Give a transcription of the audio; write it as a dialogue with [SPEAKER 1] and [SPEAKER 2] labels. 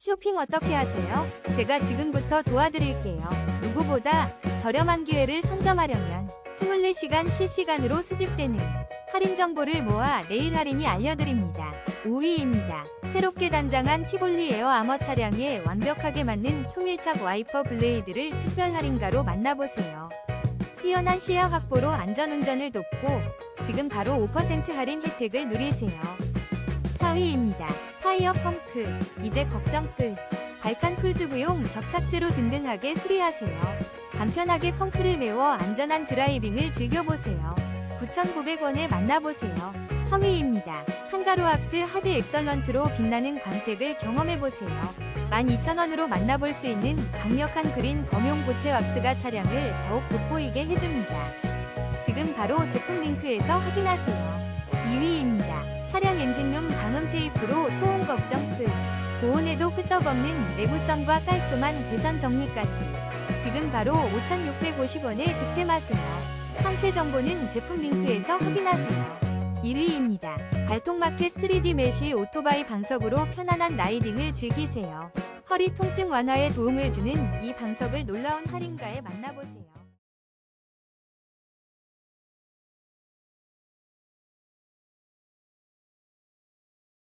[SPEAKER 1] 쇼핑 어떻게 하세요? 제가 지금부터 도와드릴게요. 누구보다 저렴한 기회를 선점하려면 24시간 실시간으로 수집되는 할인 정보를 모아 내일 할인이 알려드립니다. 5위입니다. 새롭게 단장한 티볼리 에어 아머 차량에 완벽하게 맞는 초밀착 와이퍼 블레이드를 특별 할인가로 만나보세요. 뛰어난 시야 확보로 안전운전을 돕고 지금 바로 5% 할인 혜택을 누리세요. 4위입니다. 타이어 펑크. 이제 걱정 끝. 발칸 풀주부용 접착제로 든든하게 수리하세요. 간편하게 펑크를 메워 안전한 드라이빙을 즐겨보세요. 9,900원에 만나보세요. 3위입니다. 한가로악스 하드 엑설런트로 빛나는 광택을 경험해보세요. 12,000원으로 만나볼 수 있는 강력한 그린 검용 고체 왁스가 차량을 더욱 돋보이게 해줍니다. 지금 바로 제품 링크에서 확인하세요. 2위 엔진룸 방음 테이프로 소음 걱정 끝. 고온에도 끄떡없는 내구성과 깔끔한 배선 정리까지. 지금 바로 5,650원에 득템하세요. 상세 정보는 제품 링크에서 확인하세요. 1위입니다. 발통마켓 3D 메쉬 오토바이 방석으로 편안한 라이딩을 즐기세요. 허리 통증 완화에 도움을 주는 이 방석을 놀라운 할인가에 만나보세요.